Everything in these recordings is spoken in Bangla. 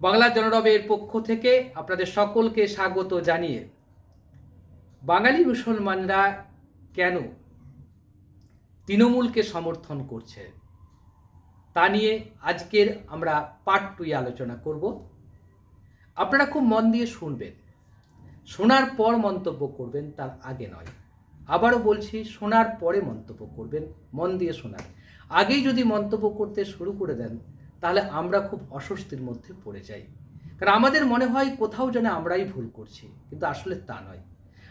বাংলা জনরবের পক্ষ থেকে আপনাদের সকলকে স্বাগত জানিয়ে বাঙালি মুসলমানরা কেন তৃণমূলকে সমর্থন করছে তা নিয়ে আজকের আমরা পার্ট টুয়ে আলোচনা করব। আপনারা খুব মন দিয়ে শুনবেন। শোনার পর মন্তব্য করবেন, তার আগে নয়। আবারও বলছি, শোনার পরে মন্তব্য করবেন, মন দিয়ে শোনার আগেই যদি মন্তব্য করতে শুরু করে দেন তাহলে আমরা খুব অস্বস্তির মধ্যে পড়ে যাই। কারণ আমাদের মনে হয় কোথাও যেন আমরাই ভুল করছি, কিন্তু আসলে তা নয়।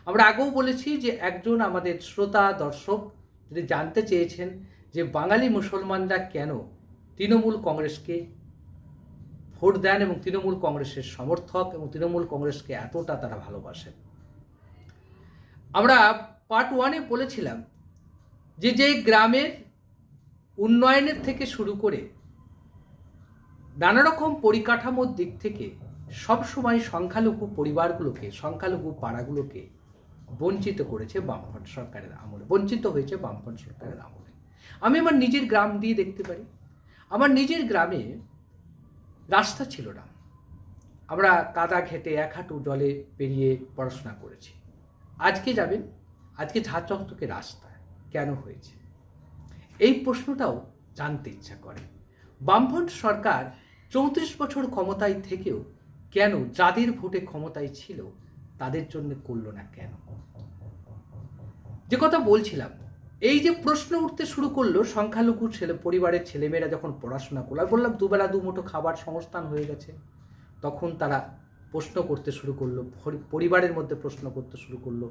আমরা আগেও বলেছি যে একজন আমাদের শ্রোতা, দর্শক যদি জানতে চেয়েছেন যে বাঙালি মুসলমানরা কেন তৃণমূল কংগ্রেসকে ভোট দেন এবং তৃণমূল কংগ্রেসের সমর্থক এবং তৃণমূল কংগ্রেসকে এতটা তারা ভালোবাসেন। আমরা পার্ট ওয়ানে বলেছিলাম যে যে গ্রামের উন্নয়নের থেকে শুরু করে নানা রকম পরিকাঠামোর দিক থেকে সবসময় সংখ্যালঘু পরিবারগুলোকে, সংখ্যালঘু পাড়াগুলোকে বঞ্চিত করেছে বামফ্রন্ট সরকারের আমলে, বঞ্চিত হয়েছে বামফ্রন্ট সরকারের আমলে। আমি আমার নিজের গ্রাম দিয়ে দেখতে পারি। আমার নিজের গ্রামে রাস্তা ছিল না। আমরা কাদা ঘেটে এক হাঁটু জলে পেরিয়ে পড়াশোনা করেছি। আজকে যাবেন, আজকে ঝাঁচকটকে রাস্তা কেন হয়েছে? এই প্রশ্নটাও জানতে ইচ্ছা করে। বামফ্রন্ট সরকার চৌত্রিশ বছর ক্ষমতায় থেকেও কেন যাদের ভোটে ক্ষমতায় ছিল, তাদের জন্য করল না কেন? যে কথা বলছিলাম, এই যে প্রশ্ন উঠতে শুরু করল সংখ্যালঘু ছেলে, পরিবারের ছেলেমেয়েরা যখন পড়াশোনা করল বললাম দুবেলা দুমুঠো খাবার সংস্থান হয়ে গেছে, তখন তারা প্রশ্ন করতে শুরু করল, পরি- পরিবারের মধ্যে প্রশ্ন করতে শুরু করল,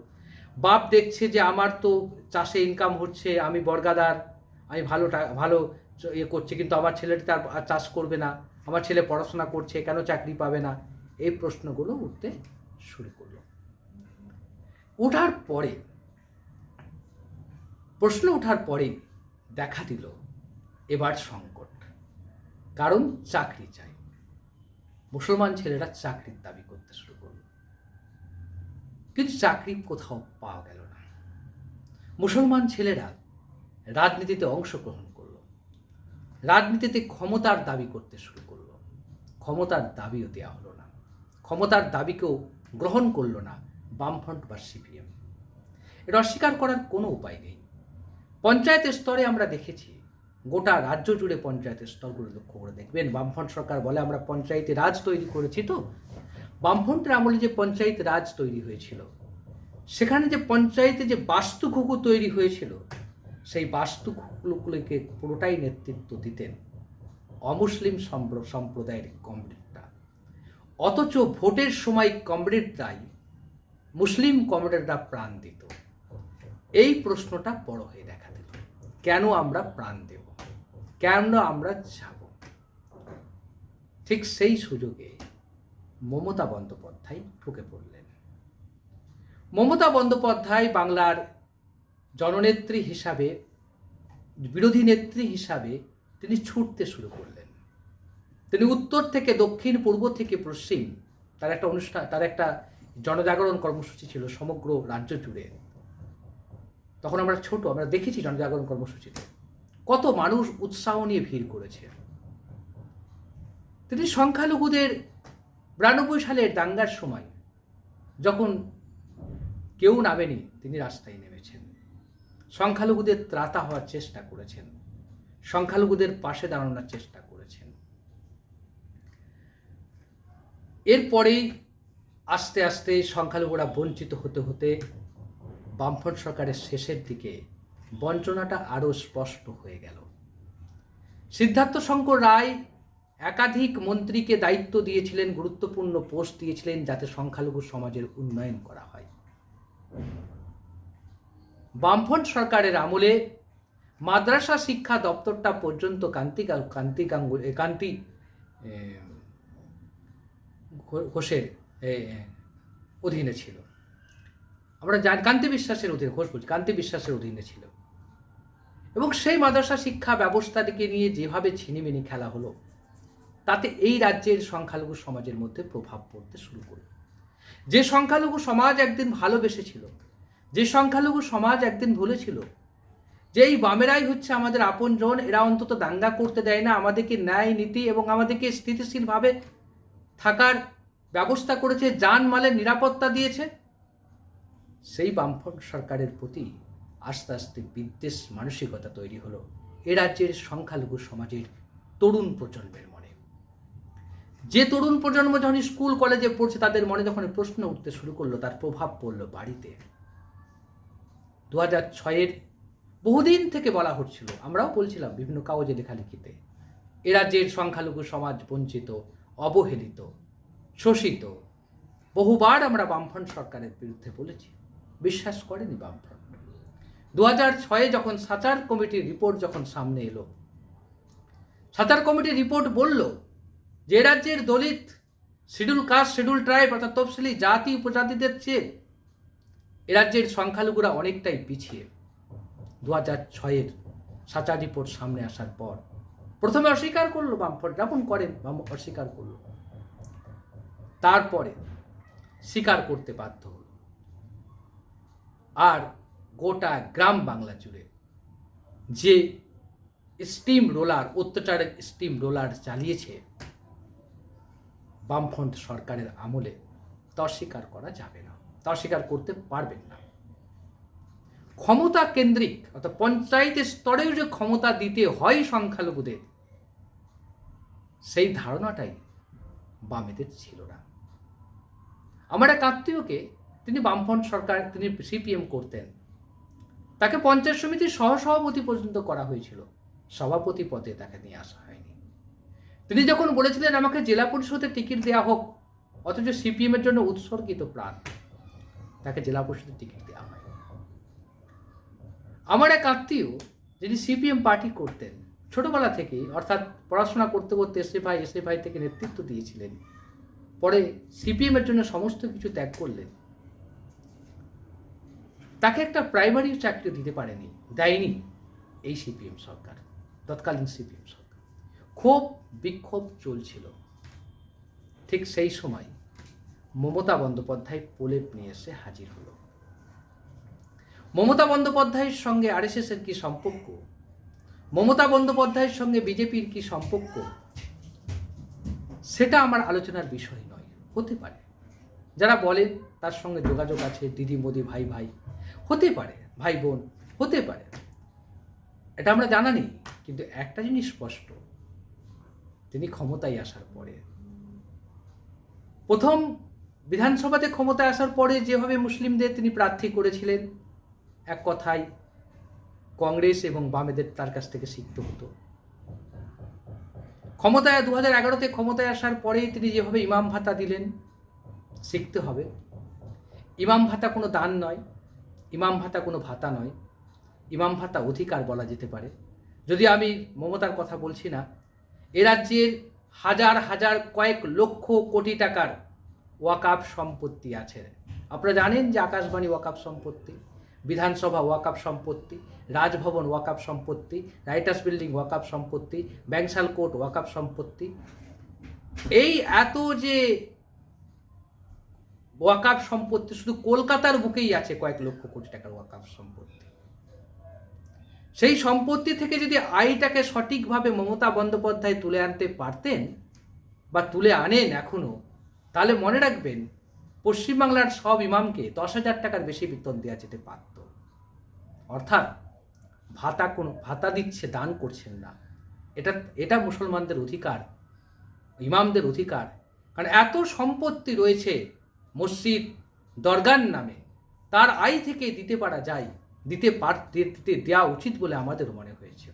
বাপ দেখছে যে আমার তো চাষে ইনকাম হচ্ছে, আমি বর্গাদার, আমি ভালো ভালো ইয়ে করছি, কিন্তু আমার ছেলেটা তার চাষ করবে না আমার ছেলে পড়াশোনা করছে, কেন চাকরি পাবে না? এই প্রশ্নগুলো উঠতে শুরু করল। ওঠার পরে, প্রশ্ন ওঠার পরে দেখা দিল এবার সংকট। কারণ চাকরি চাই। মুসলমান ছেলেরা চাকরির দাবি করতে শুরু করল। কিন্তু চাকরি কোথাও পাওয়া গেল না। মুসলমান ছেলেরা রাজনীতিতে অংশগ্রহণ করল। রাজনীতিতে ক্ষমতার দাবি করতে শুরু ক্ষমতার দাবিও দেওয়া হলো না। ক্ষমতার দাবিকেও গ্রহণ করল না বামফ্রন্ট বা সিপিএম। এটা অস্বীকার করার কোনো উপায় নেই। পঞ্চায়েত স্তরে আমরা দেখেছি, গোটা রাজ্য জুড়ে পঞ্চায়েতের স্তরগুলো লক্ষ্য করে দেখবেন। বামফ্রন্ট সরকার বলে আমরা পঞ্চায়েতে রাজ তৈরি করেছি তো? বামফ্রন্টের আমলে যে পঞ্চায়েত রাজ তৈরি হয়েছিল, সেখানে যে পঞ্চায়েতে যে বাস্তুঘুঘু তৈরি হয়েছিল, সেই বাস্তুঘুগুলোকে পুরোটাই নেতৃত্ব দিতেন অমুসলিম সম্প্র- সম্প্রদায়ের কমরেডরা। অথচ ভোটের সময় কমরেডরাই মুসলিম কমরেডরা প্রাণ দিত। এই প্রশ্নটা বড় হয়ে দেখা দিল। কেন আমরা প্রাণ দেব? কেন আমরা যাব? ঠিক সেই সুযোগে মমতা বন্দ্যোপাধ্যায় ঢুকে পড়লেন। মমতা বন্দ্যোপাধ্যায় বাংলার জননেত্রী হিসাবে, বিরোধী নেত্রী হিসাবে তিনি ছুটতে শুরু করলেন। তিনি উত্তর থেকে দক্ষিণ, পূর্ব থেকে পশ্চিম, তার একটা অনুষ্ঠান, তার একটা জনজাগরণ কর্মসূচি ছিল সমগ্র রাজ্য জুড়ে। তখন আমরা ছোট, আমরা দেখেছি জনজাগরণ কর্মসূচিতে। কত মানুষ উৎসাহ নিয়ে ভিড় করেছে। তিনি সংখ্যালঘুদের বিরানব্বই সালের দাঙ্গার সময় যখন কেউ নামেনি, তিনি রাস্তায় নেমেছেন। সংখ্যালঘুদের ত্রাতা হওয়ার চেষ্টা করেছেন। সংখ্যালঘুদের পাশে দাঁড়ানোর চেষ্টা করেছেন। এরপরেই আস্তে আস্তে সংখ্যালঘুরা বঞ্চিত হতে হতে বামফ্রন্ট সরকারের শেষের দিকে বঞ্চনাটা আরও স্পষ্ট হয়ে গেল। সিদ্ধার্থ শঙ্কর রায় একাধিক মন্ত্রীকে দায়িত্ব দিয়েছিলেন, গুরুত্বপূর্ণ পোস্ট দিয়েছিলেন যাতে সংখ্যালঘু সমাজের উন্নয়ন করা হয়। বামফ্রন্ট সরকারের আমলে মাদ্রাসা শিক্ষা দপ্তরটা পর্যন্ত কান্তি গা- কান্তি ঘোষের অধীনে ছিল। আমরা জানি, কান্তি বিশ্বাসের অধীনে, ঘোষ বলছি, কান্তি বিশ্বাসের অধীনে ছিল। এবং সেই মাদ্রাসা শিক্ষা ব্যবস্থাটিকে নিয়ে যেভাবে ছিনিমিনি খেলা হলো, তাতে এই রাজ্যের সংখ্যালঘু সমাজের মধ্যে প্রভাব পড়তে শুরু করল। যে সংখ্যালঘু সমাজ একদিন ভালোবেসেছিল, যে সংখ্যালঘু সমাজ একদিন বলেছিল যে এই বামেরাই হচ্ছে আমাদের আপনজন এরা অন্তত দাঙ্গা করতে দেয় না। আমাদেরকে ন্যায় নীতি এবং আমাদেরকে স্থিতিশীলভাবে থাকার ব্যবস্থা করেছে যান মালের নিরাপত্তা দিয়েছে। সেই বামফ্রন্ট সরকারের প্রতি আস্তে আস্তে বিদ্বেষ মানসিকতা তৈরি হলো এ রাজ্যের সংখ্যালঘু সমাজের তরুণ প্রজন্মের মনে। যে তরুণ প্রজন্ম যখন স্কুল, কলেজে পড়ছে, তাদের মনে যখন প্রশ্ন উঠতে শুরু করল, তার প্রভাব পড়ল বাড়িতে। দু হাজার ছয়ের বহুদিন থেকে বলা হচ্ছিল, আমরাও বলছিলাম বিভিন্ন কাগজে লেখালেখিতে, এ রাজ্যের সংখ্যালঘু সমাজ বঞ্চিত, অবহেলিত, শোষিত। বহুবার আমরা বামফ্রন্ট সরকারের বিরুদ্ধে বলেছি, বিশ্বাস করেনি বামফ্রন্ট। দু হাজার ছয়ে যখন সাচার কমিটির রিপোর্ট যখন সামনে এলো, সাচার কমিটির রিপোর্ট বলল যে রাজ্যের Dalit schedule caste, schedule tribe অর্থাৎ তফসিলি জাতি উপজাতিদের চেয়ে এ রাজ্যের সংখ্যালঘুরা অনেকটাই পিছিয়ে। দু হাজার ছয়ের সাচার রিপোর্ট সামনে আসার পর প্রথমে অস্বীকার করল বামফ্রন্ট যেমন করেন বাম অস্বীকার করল। তারপরে স্বীকার করতে বাধ্য হলো। আর গোটা গ্রাম বাংলা জুড়ে যে স্টিম রোলার অত্যাচারের স্টিম রোলার চালিয়েছে, বামফ্রন্ট সরকারের আমলে তা অস্বীকার করা যাবে না। তা অস্বীকার করতে পারবেন না। ক্ষমতা কেন্দ্রিক, অর্থাৎ পঞ্চায়েতের স্তরেও যে ক্ষমতা দিতে হয় সংখ্যালঘুদের, সেই ধারণাটাই বামেদের ছিল না। আমার এক আত্মীয়কে তিনি বামফ্রন্ট সরকার, তিনি সিপিএম করতেন। তাকে পঞ্চায়েত সমিতির সহসভাপতি পর্যন্ত করা হয়েছিল। সভাপতি পদে তাকে নিয়ে আসা হয়নি। তিনি যখন বলেছিলেন, আমাকে জেলা পরিষদের টিকিট দেওয়া হোক, অথচ সিপিএমের জন্য উৎসর্গিত প্রাণ, তাকে জেলা পরিষদের টিকিট দেওয়া হয়। আমার এক আত্মীয় যিনি সিপিএম পার্টি করতেন, ছোটবেলা থেকেই, অর্থাৎ পড়াশোনা করতে করতে এসে ভাই এসে ভাই থেকে নেতৃত্ব দিয়েছিলেন, পরে সিপিএম এর জন্য সমস্ত কিছু ত্যাগ করলেন। তাকে একটা প্রাইমারি চাকরি দিতে পারেনি, দেয়নি এই সিপিএম সরকার, তৎকালীন সিপিএম সরকার। ক্ষোভ বিক্ষোভ চলছিল। ঠিক সেই সময় মমতা বন্দ্যোপাধ্যায় প্রলেপ নিয়ে এসে হাজির হলো। মমতা বন্দ্যোপাধ্যায়ের সঙ্গে আরএসএস এর কি সম্পর্ক? মমতা বন্দ্যোপাধ্যায়ের সঙ্গে বিজেপির কি সম্পর্ক? সেটা আমার আলোচনার বিষয় নয়, হতে পারে। যারা বলেন তার সঙ্গে যোগাযোগ আছে, দিদি, মোদি, ভাই ভাই, হতে পারে, ভাই, বোন, হতে পারে। এটা আমরা জানা নেই, কিন্তু একটা জিনিস স্পষ্ট, তিনি ক্ষমতায় আসার পরে। প্রথম বিধানসভাতে ক্ষমতায় আসার পরে যেভাবে মুসলিমদের তিনি প্রার্থী করেছিলেন এক কথায় কংগ্রেস এবং বামেদের তার কাছ থেকে শিখতে হতো। ক্ষমতায় দু হাজার এগারোতে ক্ষমতায় আসার পরেই তিনি যেভাবে ইমাম ভাতা দিলেন শিখতে হবে। ইমাম ভাতা কোনো দান নয়, ইমাম ভাতা কোনো ভাতা নয়। ইমাম ভাতা অধিকার বলা যেতে পারে। যদি আমি মমতার কথা বলছি না, এ রাজ্যের হাজার হাজার কয়েক লক্ষ কোটি টাকার ওয়াকাফ সম্পত্তি আছে। আপনারা জানেন যে আকাশবাণী ওয়াকাফ সম্পত্তি? বিধানসভা ওয়াকাফ সম্পত্তি, রাজভবন ওয়াকাফ সম্পত্তি, রাইটার্স বিল্ডিং ওয়াকাফ সম্পত্তি, ব্যাংশাল কোর্ট ওয়াকাফ সম্পত্তি। এই এত যে ওয়াকাফ সম্পত্তি, শুধু কলকাতার বুকেই আছে কয়েক লক্ষ কোটি টাকার ওয়াকাফ সম্পত্তি। সেই সম্পত্তি থেকে যদি আয়টাকে সঠিকভাবে মমতা বন্দ্যোপাধ্যায় তুলে আনতে পারতেন বা তুলে আনেন এখনও তাহলে মনে রাখবেন, পশ্চিমবাংলার সব ইমামকে দশ হাজার টাকার বেশি বেতন দেওয়া যেতে পারত। অর্থাৎ ভাতা কোনো, ভাতা দিচ্ছে, দান করছেন না। এটা এটা মুসলমানদের অধিকার, ইমামদের অধিকার। কারণ এত সম্পত্তি রয়েছে মসজিদ দরগার নামে, তার আয় থেকে দিতে পারা যায়, দিতে পার দিতে দেওয়া উচিত বলে আমাদের মনে হয়েছে।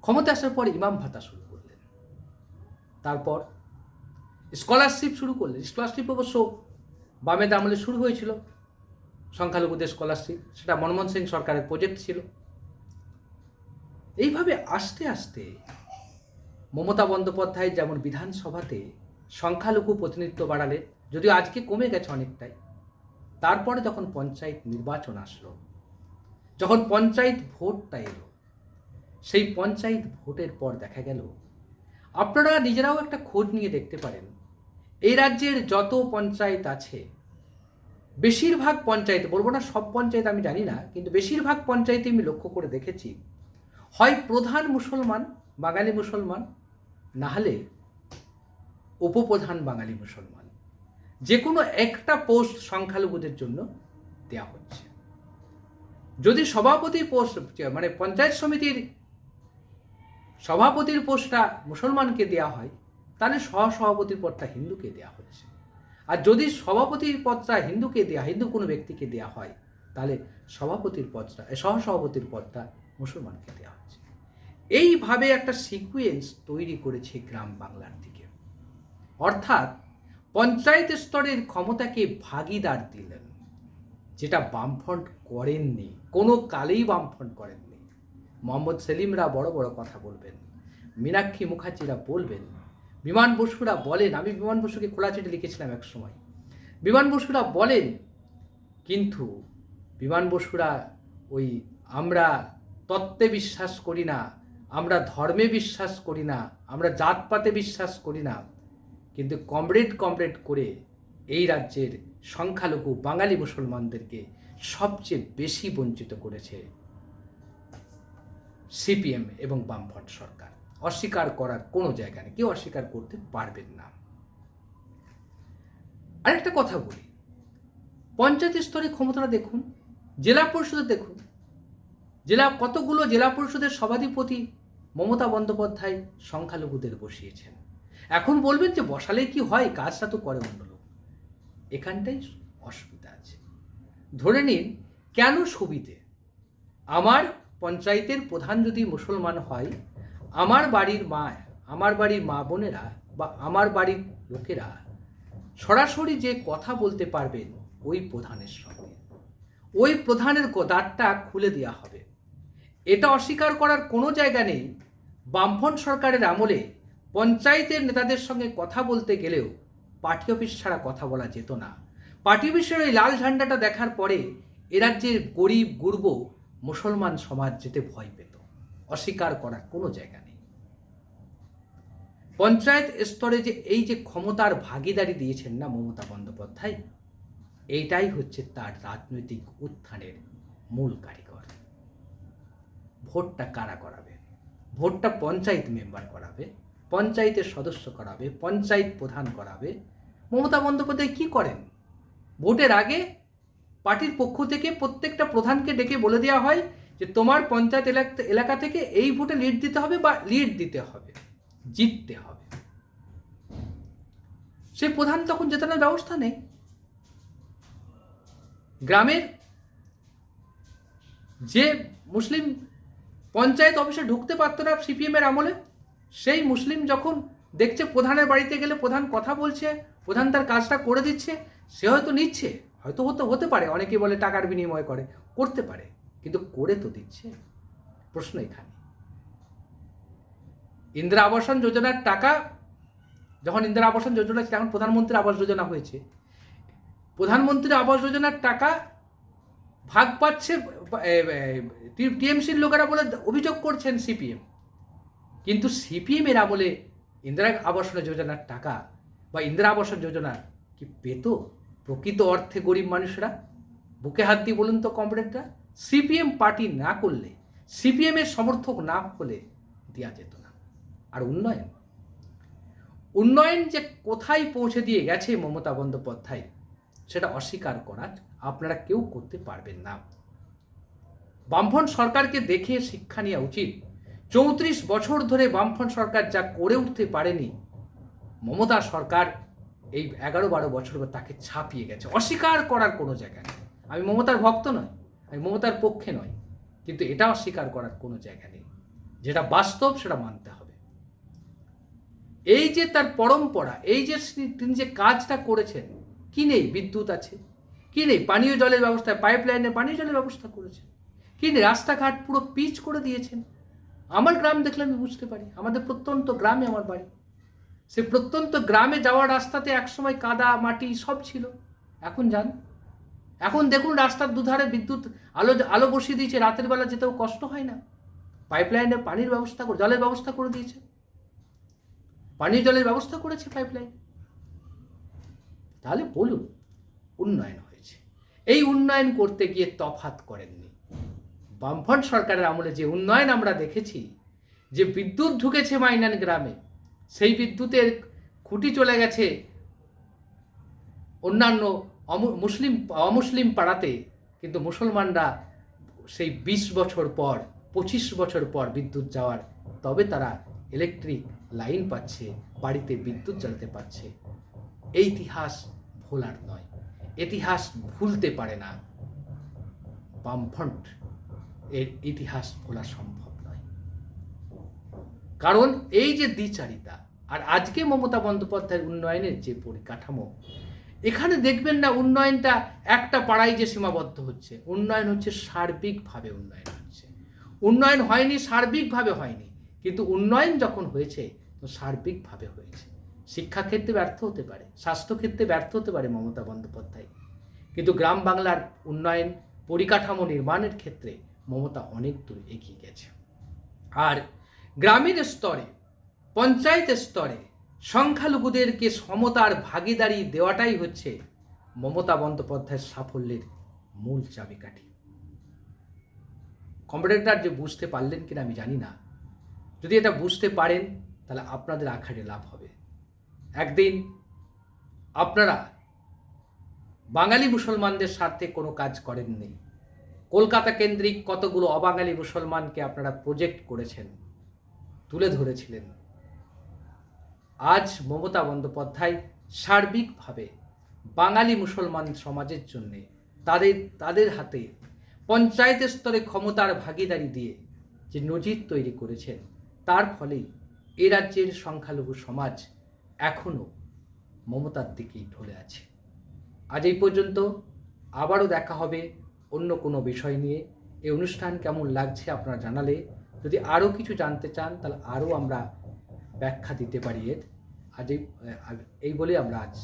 ক্ষমতা আসার পর ইমাম ভাতা শুরু করলেন। তারপর স্কলারশিপ শুরু করলেন। স্কলারশিপ অবশ্য বামেদ আমলে শুরু হয়েছিল। সংখ্যালঘুদের স্কলারশিপ সেটা মনমোহন সিং সরকারের প্রজেক্ট ছিল। এইভাবে আস্তে আস্তে মমতা বন্দ্যোপাধ্যায় যেমন বিধানসভাতে সংখ্যালঘু প্রতিনিধিত্ব বাড়ালে, যদিও আজকে কমে গেছে অনেকটাই, তারপরে যখন পঞ্চায়েত নির্বাচন আসলো, যখন পঞ্চায়েত ভোটটা এলো, সেই পঞ্চায়েত ভোটের পর দেখা গেল, আপনারা নিজেরাও একটা খোঁজ নিয়ে দেখতে পারেন, এই রাজ্যের যত পঞ্চায়েত আছে বেশিরভাগ পঞ্চায়েত, বলব না সব পঞ্চায়েত আমি জানি না, কিন্তু বেশিরভাগ পঞ্চায়েতে আমি লক্ষ্য করে দেখেছি, হয় প্রধান মুসলমান, বাঙালি মুসলমান, না হলে উপপ্রধান বাঙালি মুসলমান। যে কোনো একটা পোস্ট সংখ্যালঘুদের জন্য দেয়া হচ্ছে। যদি সভাপতি পোস্ট মানে পঞ্চায়েত সমিতির সভাপতির পোস্টটা মুসলমানকে দেয়া হয়, তাহলে সহসভাপতির পদটা হিন্দুকে দেয়া হচ্ছে। আর যদি সভাপতির পদটা হিন্দুকে দেয়া, হিন্দু কোনো ব্যক্তিকে দেয়া হয়, তাহলে সভাপতির পদটা সহসভাপতির পদটা মুসলমানকে দেওয়া হচ্ছে। এইভাবে একটা সিকুয়েন্স তৈরি করেছে গ্রাম বাংলার দিকে। অর্থাৎ পঞ্চায়েত স্তরের ক্ষমতাকে ভাগিদার দিলেন, যেটা বামফ্রন্ট করেননি, কোনো কালেই বামফ্রন্ট করেননি। মোহাম্মদ সেলিমরা বড় বড় কথা বলবেন, মীনাক্ষী মুখার্জিরা বলবেন বিমান বসুরা বলেন, আমি বিমান বসুকে খোলা চিঠি লিখেছিলাম এক সময়। বিমান বসুরা বলেন, কিন্তু বিমান বসুরা, ওই আমরা তত্ত্বে বিশ্বাস করি না, আমরা ধর্মে বিশ্বাস করি না, আমরা জাতপাতে বিশ্বাস করি না। কিন্তু কমরেড কমরেড করে এই রাজ্যের সংখ্যালঘু বাঙালি মুসলমানদেরকে সবচেয়ে বেশি বঞ্চিত করেছে সিপিএম এবং বামফ্রন্ট সরকার। অস্বীকার করার কোনো জায়গা নেই। কেউ অস্বীকার করতে পারবেন না। আরেকটা কথা বলি। পঞ্চায়েত স্তরে ক্ষমতাটা দেখুন, জেলা পরিষদে দেখুন। জেলা, কতগুলো জেলা পরিষদের সভাধিপতি মমতা বন্দ্যোপাধ্যায় সংখ্যালঘুদের বসিয়েছেন। এখন বলবেন যে বসালে কি হয়? কাজটা তো করে অন্য লোক এখানটাই অসুবিধা আছে। ধরে নিন, কেন সুবিধে আমার পঞ্চায়েতের প্রধান যদি মুসলমান হয় আমার বাড়ির মা, আমার বাড়ির মা বোনেরা বা আমার বাড়ির লোকেরা সরাসরি যে কথা বলতে পারবেন ওই প্রধানের সঙ্গে। ওই প্রধানের দ্বারটা খুলে দেওয়া হবে। এটা অস্বীকার করার কোনো জায়গা নেই। বামফ্রন্ট সরকারের আমলে পঞ্চায়েতের নেতাদের সঙ্গে কথা বলতে গেলেও পার্টি অফিস ছাড়া কথা বলা যেত না। পার্টি অফিসের ওই লাল ঝান্ডাটা দেখার পরে এ রাজ্যের গরিব, গুরব, মুসলমান সমাজ যেতে ভয় পেত। অস্বীকার করার কোনো জায়গা নেই। পঞ্চায়েত স্তরে যে এই যে ক্ষমতার ভাগিদারি দিয়েছেন না মমতা বন্দ্যোপাধ্যায়, এইটাই হচ্ছে তার রাজনৈতিক উত্থানের মূল কারিগর। ভোটটা কারা করাবে? ভোটটা পঞ্চায়েত মেম্বার করাবে, পঞ্চায়েতের সদস্য করাবে, পঞ্চায়েত প্রধান করাবে। মমতা বন্দ্যোপাধ্যায় কি করেন? ভোটের আগে পার্টির পক্ষ থেকে প্রত্যেকটা প্রধানকে ডেকে বলে দেওয়া হয় যে তোমার পঞ্চায়েত এলাকা এলাকা থেকে এই ভোটে লিড দিতে হবে বা লিড দিতে হবে, জিততে হবে। সে প্রধান তখন জেতানোর ব্যবস্থা নেই। গ্রামের যে মুসলিম পঞ্চায়েত অফিসে ঢুকতে পারত না সিপিএমের আমলে, সেই মুসলিম যখন দেখছে প্রধানের বাড়িতে গেলে প্রধান কথা বলছে, প্রধান তার কাজটা করে দিচ্ছে, সে হয়তো নিচ্ছে, হয়তো হতে হতে পারে অনেকে বলে টাকার বিনিময় করে, করতে পারে। কিন্তু করে তো দিচ্ছে। প্রশ্ন এখানে। ইন্দিরা আবাসন যোজনার টাকা, যখন ইন্দিরা আবাসন যোজনা ছিল এখন প্রধানমন্ত্রী আবাস যোজনা হয়েছে প্রধানমন্ত্রী আবাস যোজনার টাকা ভাগ পাচ্ছে টিএমসির লোকেরা বলে অভিযোগ করছেন সিপিএম। কিন্তু সিপিএম এর আমলে ইন্দিরা আবাসন যোজনার টাকা বা ইন্দিরা আবাসন যোজনা কি পেত? প্রকৃত অর্থে গরিব মানুষরা? বুকে হাত দিয়ে বলুন তো কমরেডরা। সিপিএম পার্টি না করলে সিপিএম এর সমর্থক না হলে দেওয়া যেত না। আর উন্নয়ন? উন্নয়ন যে কোথায় পৌঁছে দিয়ে গেছে মমতা বন্দ্যোপাধ্যায়, সেটা অস্বীকার করার আপনারা কেউ করতে পারবেন না। বামফ্রন্ট সরকারকে দেখে শিক্ষা নেওয়া উচিত। চৌত্রিশ বছর ধরে বামফ্রন্ট সরকার যা করে উঠতে পারেনি, মমতা সরকার এই এগারো বারো বছর তাকে ছাপিয়ে গেছে। অস্বীকার করার কোনো জায়গা নেই। আমি মমতার ভক্ত নয় আমি মমতার পক্ষে নয় কিন্তু এটা অস্বীকার করার কোনো জায়গা নেই। যেটা বাস্তব সেটা মানতে হবে। এই যে তার পরম্পরা, এই যে তিনি যে কাজটা করেছেন, কি নেই বিদ্যুৎ আছে? কি নেই পানীয় জলের ব্যবস্থা পাইপ লাইনে পানীয় জলের ব্যবস্থা করেছেন? কি নেই রাস্তাঘাট পুরো পিচ করে দিয়েছেন? আমার গ্রাম দেখলে আমি বুঝতে পারি, আমাদের প্রত্যন্ত গ্রামে আমার বাড়ি। সে প্রত্যন্ত গ্রামে যাওয়ার রাস্তাতে একসময় কাদা, মাটি সব ছিল। এখন যান। এখন দেখুন রাস্তার দুধারে বিদ্যুৎ আলো আলো বসিয়ে দিয়েছে, রাতের বেলা যেতেও কষ্ট হয় না। পাইপলাইনে পানির ব্যবস্থা করে, জলের ব্যবস্থা করে দিয়েছে। পানীয় জলের ব্যবস্থা করেছে পাইপলাইন। তাহলে বলুন, উন্নয়ন হয়েছে। এই উন্নয়ন করতে গিয়ে তফাত করেননি। বামফ্রন্ট সরকারের আমলে যে উন্নয়ন আমরা দেখেছি, যে বিদ্যুৎ ঢুকেছে মাইনান গ্রামে, সেই বিদ্যুতের খুঁটি চলে গেছে অন্যান্য মুসলিম, অমুসলিম পাড়াতে কিন্তু মুসলমানরা সেই বিশ বছর পর, পঁচিশ বছর পর বিদ্যুৎ যাওয়ার, তবে তারা ইলেকট্রিক লাইন পাচ্ছে, বাড়িতে বিদ্যুৎ জ্বালাতে পারছে। এই ইতিহাস ভোলার নয়। ইতিহাস ভুলতে পারে না। বামফ্রন্ট এর ইতিহাস ভোলা সম্ভব নয়। কারণ এই যে দ্বিচারিতা, আর আজকে মমতা বন্দ্যোপাধ্যায়ের উন্নয়নের যে পরিকাঠামো এখানে দেখবেন না উন্নয়নটা একটা পাড়ায় যে সীমাবদ্ধ হচ্ছে। উন্নয়ন হচ্ছে সার্বিকভাবে উন্নয়ন হচ্ছে। উন্নয়ন হয়নি, সার্বিকভাবে হয়নি। কিন্তু উন্নয়ন যখন হয়েছে, তো সার্বিকভাবে হয়েছে। শিক্ষাক্ষেত্রে ব্যর্থ হতে পারে, স্বাস্থ্যক্ষেত্রে ব্যর্থ হতে পারে মমতা বন্দ্যোপাধ্যায়। কিন্তু গ্রাম বাংলার উন্নয়ন পরিকাঠামো নির্মাণের ক্ষেত্রে মমতা অনেক দূর এগিয়ে গেছে। আর গ্রামীণ স্তরে, পঞ্চায়েত স্তরে সংখ্যালঘুদেরকে সমতার ভাগিদারি দেওয়াটাই হচ্ছে মমতা বন্দ্যোপাধ্যায়ের সাফল্যের মূল চাবিকাঠি। কম্পিউটার যে বুঝতে পারলেন কিনা আমি জানি না। যদি এটা বুঝতে পারেন, তাহলে আপনাদের আখাড়ে লাভ হবে। একদিন আপনারা বাঙালি মুসলমানদের স্বার্থে কোনো কাজ করেননি। কলকাতা কেন্দ্রিক কতগুলো অবাঙালি মুসলমানকে আপনারা প্রজেক্ট করেছেন, তুলে ধরেছিলেন। আজ মমতা বন্দ্যোপাধ্যায় সার্বিকভাবে বাঙালি মুসলমান সমাজের জন্য তাদের তাদের হাতে পঞ্চায়েত স্তরে ক্ষমতার ভাগিদারি দিয়ে যে নজির তৈরি করেছেন, তার ফলেই এ রাজ্যের সংখ্যালঘু সমাজ এখনও মমতার দিকেই ঢলে আছে। আজ এই পর্যন্ত আবারও দেখা হবে অন্য কোনো বিষয় নিয়ে। এই অনুষ্ঠান কেমন লাগছে আপনারা জানালে, যদি আরও কিছু জানতে চান, তাহলে আরও আমরা ব্যাখ্যা দিতে পারি এর। আজ এই বলে আমরা আজ